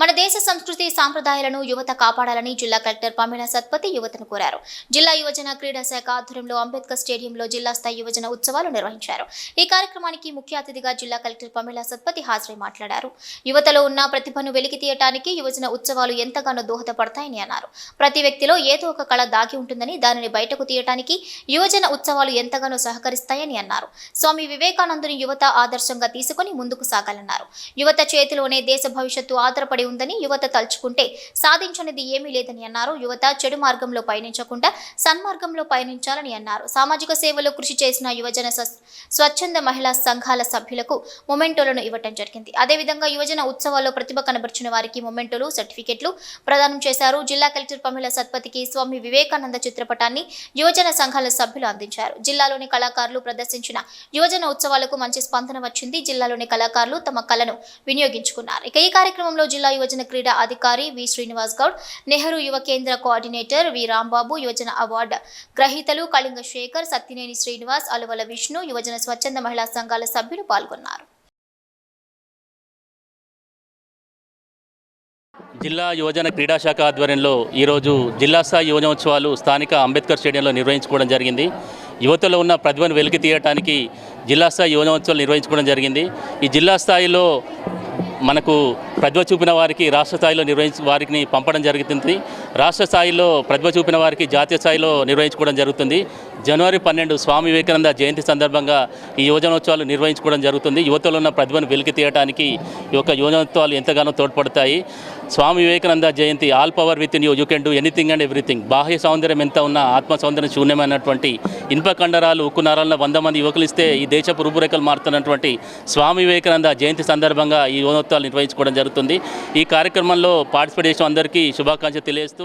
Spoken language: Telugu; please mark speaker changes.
Speaker 1: మన దేశ సంస్కృతి సాంప్రదాయాలను యువత కాపాడాలని జిల్లా కలెక్టర్ పమేళ సత్పతి యువతను కోరారు. జిల్లా యువజన క్రీడా శాఖ ఆధ్వర్యంలో అంబేద్కర్ స్టేడియంలో జిల్లా స్థాయి యువజన ఉత్సవాలు నిర్వహించారు. ఈ కార్యక్రమానికి ముఖ్య అతిథిగా జిల్లా కలెక్టర్ పమేళ సత్పతి హాజరై మాట్లాడారు. యువతలో ఉన్న ప్రతిభను వెలికి తీయటానికి యువజన ఉత్సవాలు ఎంతగానో దోహదపడతాయని అన్నారు. ప్రతి వ్యక్తిలో ఏదో ఒక కళ దాగి ఉంటుందని దానిని బయటకు తీయటానికి యువజన ఉత్సవాలు ఎంతగానో సహకరిస్తాయని అన్నారు. స్వామి వివేకానందుని యువత ఆదర్శంగా తీసుకొని ముందుకు సాగాలన్నారు. యువత చేతిలోనే దేశ భవిష్యత్తు ఆధారపడి ఉందని యువత తలుచుకుంటే సాధించనిది ఏమీ లేదని అన్నారు. యువత చెడు మార్గంలో పయనించకుండా సన్మార్గంలో పయనించాలని అన్నారు. సామాజిక సేవలో కృషి చేసిన యువజన స్వచ్ఛంద మహిళా సంఘాల సభ్యులకు మొమెంటోలను ఇవ్వటం జరిగింది. అదేవిధంగా యువజన ఉత్సవాల్లో ప్రతిభ కనబర్చిన వారికి మొమెంటోలు సర్టిఫికెట్లు ప్రదానం చేశారు. జిల్లా కలెక్టర్ పమిళ సత్పతికి స్వామి వివేకానంద చిత్రపటాన్ని యువజన సంఘాల సభ్యులు అందించారు. జిల్లాలోని కళాకారులు ప్రదర్శించిన యువజన ఉత్సవాలకు మంచి స్పందన వచ్చింది. జిల్లాలోని కళాకారులు తమ కళను వినియోగించుకున్నారు. ఇక ఈ కార్యక్రమంలో జిల్లా యువజన క్రీడా అధికారి వి శ్రీనివాస్ గౌడ్ నెహ్రూ యువ కేంద్ర కోఆర్డినేటర్ వి రాంబాబు యువజన అవార్డు గ్రహీతలు కళింగ శేఖర్ సత్యనేని శ్రీనివాస్ అలువల విష్ణు యువజన స్వచ్ఛంద మహిళా సంఘాల సభ్యులు పాల్గొన్నారు.
Speaker 2: జిల్లా యువజన క్రీడా శాఖ ఆధ్వర్యంలో ఈరోజు జిల్లా స్థాయి యువజనోత్సవాలు స్థానిక అంబేద్కర్ స్టేడియంలో నిర్వహించుకోవడం జరిగింది. యువతలో ఉన్న ప్రతిభను వెలికి తీయటానికి జిల్లా స్థాయి యువజనోత్సవాలు నిర్వహించుకోవడం జరిగింది. ఈ జిల్లా స్థాయిలో మనకు ప్రతిభ చూపిన వారికి రాష్ట్ర స్థాయిలో నిర్వహించి వారికి పంపడం జరుగుతుంది. రాష్ట్ర స్థాయిలో ప్రతిభ చూపిన వారికి జాతీయ స్థాయిలో నిర్వహించుకోవడం జరుగుతుంది. జనవరి పన్నెండు స్వామి వివేకానంద జయంతి సందర్భంగా ఈ యువజనోత్సవాలు నిర్వహించుకోవడం జరుగుతుంది. యువతలో ఉన్న ప్రతిభను వెలికి తీయడానికి ఈ యొక్క యువజనోత్సవాలు ఎంతగానో తోడ్పడతాయి. Swami Vivekananda Jayanti all power within you you can do anything and everything. బాహ్య సౌందర్యం ఎంత ఉన్నా ఆత్మ సౌందర్యం శూన్యమైనటువంటి ఇనుప కండరాలు ఉక్కు నరాలను వంద మంది యువకులు ఇస్తే ఈ దేశపు రూపురేఖలు మారుతున్నటువంటి స్వామి వివేకానంద జయంతి సందర్భంగా ఈ యువనోత్సవాలు నిర్వహించుకోవడం జరుగుతుంది. ఈ కార్యక్రమంలో పార్టిసిపేట్ చేసిన అందరికీ శుభాకాంక్షలు తెలియజేస్తూ